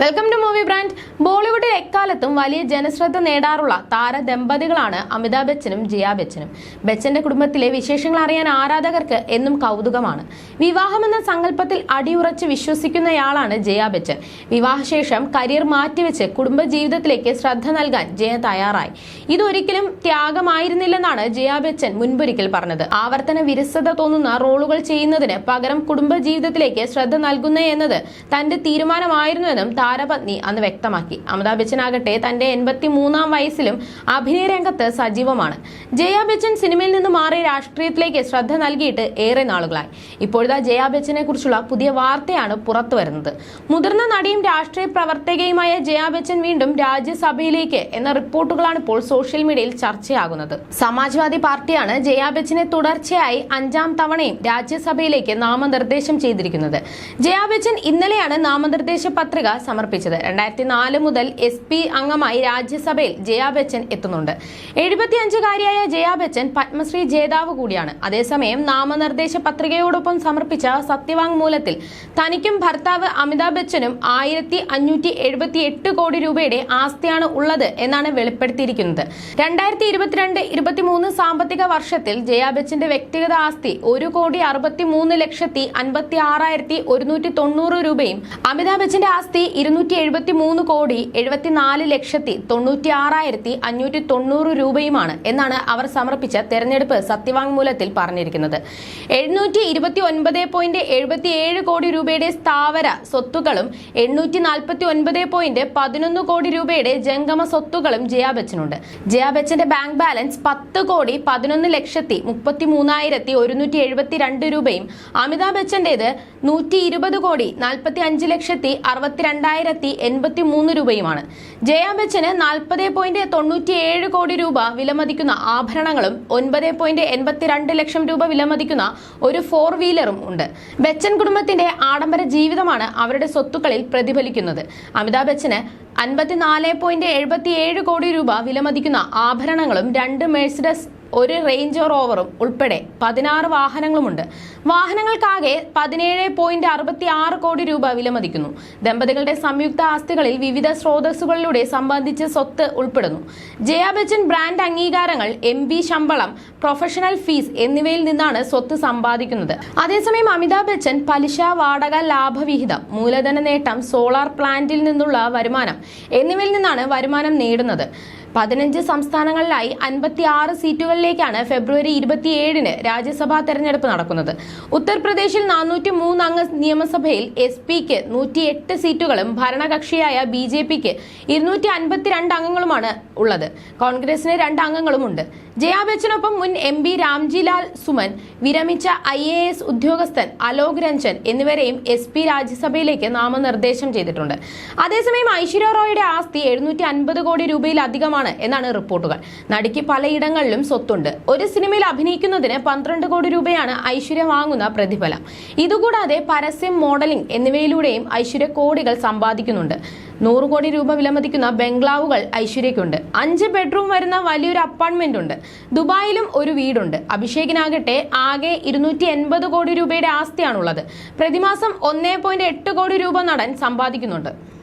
Welcome to movie brand ബോളിവുഡിൽ എക്കാലത്തും വലിയ ജനശ്രദ്ധ നേടാറുള്ള താര ദമ്പതികളാണ് അമിതാഭ് ബച്ചനും ജിയ ബച്ചനും. ബച്ചന്റെ കുടുംബത്തിലെ വിശേഷങ്ങൾ അറിയാൻ ആരാധകർക്ക് എന്നും കൗതുകമാണ്. വിവാഹമെന്ന സങ്കല്പത്തിൽ അടിയുറച്ച് വിശ്വസിക്കുന്നയാളാണ് ജയ ബച്ചൻ. വിവാഹശേഷം കരിയർ മാറ്റിവെച്ച് കുടുംബജീവിതത്തിലേക്ക് ശ്രദ്ധ നൽകാൻ ജയ തയ്യാറായി. ഇതൊരിക്കലും ത്യാഗമായിരുന്നില്ലെന്നാണ് ജയ ബച്ചൻ മുൻപൊരിക്കൽ പറഞ്ഞത്. ആവർത്തന വിരസത തോന്നുന്ന റോളുകൾ ചെയ്യുന്നതിന് പകരം കുടുംബജീവിതത്തിലേക്ക് ശ്രദ്ധ നൽകുന്ന എന്നത് തന്റെ തീരുമാനമായിരുന്നുവെന്നും താരപത്നി അന്ന് വ്യക്തമാക്കി. അമിതാഭ് ബച്ചൻ ആകട്ടെ തന്റെ എൺപത്തി മൂന്നാം വയസ്സിലും അഭിനയ രംഗത്ത് സജീവമാണ്. ജയ ബച്ചൻ സിനിമയിൽ നിന്ന് മാറി രാഷ്ട്രീയത്തിലേക്ക് ശ്രദ്ധ നൽകിയിട്ട് ഏറെ നാളുകളായി. ഇപ്പോഴത്തെ ജയ ബച്ചനെ കുറിച്ചുള്ള പുതിയ വാർത്തയാണ് പുറത്തു വരുന്നത്. മുതിർന്ന നടിയും രാഷ്ട്രീയ പ്രവർത്തകയുമായ ജയ ബച്ചൻ വീണ്ടും രാജ്യസഭയിലേക്ക് എന്ന റിപ്പോർട്ടുകളാണ് ഇപ്പോൾ സോഷ്യൽ മീഡിയയിൽ ചർച്ചയാകുന്നത്. സമാജ്വാദി പാർട്ടിയാണ് ജയ ബച്ചനെ തുടർച്ചയായി അഞ്ചാം തവണയും രാജ്യസഭയിലേക്ക് നാമനിർദ്ദേശം ചെയ്തിരിക്കുന്നത്. ജയ ബച്ചൻ ഇന്നലെയാണ് നാമനിർദ്ദേശ പത്രിക സമർപ്പിച്ചത്. രണ്ടായിരത്തി നാല് മുതൽ എസ് പി അംഗമായി രാജ്യസഭയിൽ ജയാ ബച്ചൻ എത്തുന്നുണ്ട്. എഴുപത്തിയഞ്ചുകാരിയായ ജയാ ബച്ചൻ പത്മശ്രീ ജേതാവ് കൂടിയാണ്. അതേസമയം നാമനിർദ്ദേശ പത്രികയോടൊപ്പം സമർപ്പിച്ച സത്യവാങ്മൂലത്തിൽ തനിക്കും ഭർത്താവ് അമിതാഭ് ബച്ചനും ആയിരത്തി അഞ്ഞൂറ്റി എഴുപത്തി കോടി രൂപയുടെ ആസ്തിയാണ് ഉള്ളത് എന്നാണ് വെളിപ്പെടുത്തിയിരിക്കുന്നത്. രണ്ടായിരത്തി ഇരുപത്തിരണ്ട് ഇരുപത്തിമൂന്ന് സാമ്പത്തിക വർഷത്തിൽ ജയാ ബച്ചന്റെ വ്യക്തിഗത ആസ്തി ഒരു കോടി അറുപത്തി മൂന്ന് ലക്ഷത്തി അൻപത്തി ആറായിരത്തി ഒരുന്നൂറ്റി തൊണ്ണൂറ് രൂപയും അമിതാഭ് ബച്ചന്റെ ആസ്തി ഇരുന്നൂറ്റി എഴുപത്തി മൂന്ന് കോടി എഴുപത്തിനാല് ലക്ഷത്തി തൊണ്ണൂറ്റി ആറായിരത്തി അഞ്ഞൂറ്റി തൊണ്ണൂറ് രൂപയുമാണ് എന്നാണ് അവർ സമർപ്പിച്ച തെരഞ്ഞെടുപ്പ് സത്യവാങ്മൂലത്തിൽ പറഞ്ഞിരിക്കുന്നത്. എഴുന്നൂറ്റി ഇരുപത്തി ഒൻപത് പോയിന്റ് എഴുപത്തി ഏഴ് കോടി രൂപയുടെ സ്ഥാവര സ്വത്തുക്കളും എണ്ണൂറ്റി നാൽപ്പത്തി ഒൻപത് പോയിന്റ് പതിനൊന്ന് കോടി രൂപയുടെ ജംഗമ സ്വത്തുക്കളും ജയാ ബച്ചനുണ്ട്. ജയാ ബച്ചന്റെ ബാങ്ക് ബാലൻസ് പത്ത് കോടി പതിനൊന്ന് ലക്ഷത്തി മുപ്പത്തി മൂന്നായിരത്തി ഒരുന്നൂറ്റി എഴുപത്തി രണ്ട് രൂപയും അമിതാഭ് ബച്ചന്റേത് നൂറ്റി ഇരുപത് കോടി നാൽപ്പത്തി അഞ്ച് ലക്ഷത്തി അറുപത്തിരണ്ടായിരത്തി എൺപത്തി മൂന്ന് രൂപയുമാണ്. ജയാ ബച്ചന് നാൽപ്പത് പോയിന്റ് തൊണ്ണൂറ്റി ഏഴ് കോടി രൂപ വിലമതിക്കുന്ന ആഭരണങ്ങളും ഒൻപത് പോയിന്റ് എൺപത്തിരണ്ട് ലക്ഷം രൂപ വിലമതിക്കുന്ന ഒരു ഫോർ വീലറും ഉണ്ട്. ബച്ചൻ കുടുംബത്തിന്റെ ആഡംബര ജീവിതമാണ് അവരുടെ സ്വത്തുക്കളിൽ പ്രതിഫലിക്കുന്നത്. അമിതാഭ് ബച്ചന് അൻപത്തിനാല് പോയിന്റ് എഴുപത്തി ഏഴ് കോടി രൂപ വിലമതിക്കുന്ന ആഭരണങ്ങളും രണ്ട് മേഴ്സിഡസ് ഒരു റേഞ്ച് റോവറും ഉൾപ്പെടെ പതിനാറ് വാഹനങ്ങളുമുണ്ട്. വാഹനങ്ങൾക്കാകെ പതിനേഴ് പോയിന്റ് അറുപത്തി ആറ് കോടി രൂപ വിലമതിക്കുന്നു. ദമ്പതികളുടെ സംയുക്ത ആസ്തികളിൽ വിവിധ സ്രോതസ്സുകളിലൂടെ സംബന്ധിച്ച് സ്വത്ത് ഉൾപ്പെടുന്നു. ജയ ബച്ചൻ ബ്രാൻഡ് അംഗീകാരങ്ങൾ എം ശമ്പളം പ്രൊഫഷണൽ ഫീസ് എന്നിവയിൽ നിന്നാണ് സ്വത്ത് സമ്പാദിക്കുന്നത്. അതേസമയം അമിതാഭ് ബച്ചൻ പലിശ വാടക ലാഭവിഹിതം മൂലധന നേട്ടം സോളാർ പ്ലാന്റിൽ നിന്നുള്ള വരുമാനം എന്നിവയിൽ നിന്നാണ് വരുമാനം നേടുന്നത്. പതിനഞ്ച് സംസ്ഥാനങ്ങളിലായി അൻപത്തി ആറ് സീറ്റുകളിലേക്കാണ് ഫെബ്രുവരി ഇരുപത്തിയേഴിന് രാജ്യസഭാ തെരഞ്ഞെടുപ്പ് നടക്കുന്നത്. ഉത്തർപ്രദേശിൽ നാനൂറ്റി മൂന്ന് അംഗ നിയമസഭയിൽ എസ് പിക്ക് നൂറ്റി എട്ട് സീറ്റുകളും ഭരണകക്ഷിയായ ബി ജെ പിക്ക് ഇരുന്നൂറ്റി അൻപത്തിരണ്ട് അംഗങ്ങളുമാണ് ഉള്ളത്. കോൺഗ്രസിന് രണ്ട് അംഗങ്ങളുമുണ്ട്. ജയാ ബച്ചനൊപ്പം മുൻ എം പി രാംജിലാൽ സുമൻ വിരമിച്ച ഐ എ എസ് ഉദ്യോഗസ്ഥൻ അലോക് രഞ്ജൻ എന്നിവരെയും എസ് പി രാജ്യസഭയിലേക്ക് നാമനിർദ്ദേശം ചെയ്തിട്ടുണ്ട്. അതേസമയം ഐശ്വര്യ റോയുടെ ആസ്തി എഴുന്നൂറ്റി അൻപത് കോടി രൂപയിലധികമാണ്. എന്നാണ് റിപ്പോർട്ടുകൾ. നടിക്ക് പലയിടങ്ങളിലും സ്വത്തുണ്ട്. ഒരു സിനിമയിൽ അഭിനയിക്കുന്നതിന് പന്ത്രണ്ട് കോടി രൂപയാണ് ഐശ്വര്യ വാങ്ങുന്ന പ്രതിഫലം. ഇതുകൂടാതെ പരസ്യം മോഡലിംഗ് എന്നിവയിലൂടെയും ഐശ്വര്യ കോടികൾ സമ്പാദിക്കുന്നുണ്ട്. നൂറ് കോടി രൂപ വിലമതിക്കുന്ന ബംഗ്ലാവുകൾ ഐശ്വര്യക്കുണ്ട് അഞ്ച് ബെഡ്റൂം വരുന്ന വലിയൊരു അപ്പാർട്ട്മെന്റ് ഉണ്ട് ദുബായിലും ഒരു വീടുണ്ട്. അഭിഷേകിനാകട്ടെ ആകെ ഇരുന്നൂറ്റി എൺപത് കോടി രൂപയുടെ ആസ്തിയാണുള്ളത്. പ്രതിമാസം ഒന്നേ കോടി രൂപ നടൻ സമ്പാദിക്കുന്നുണ്ട്.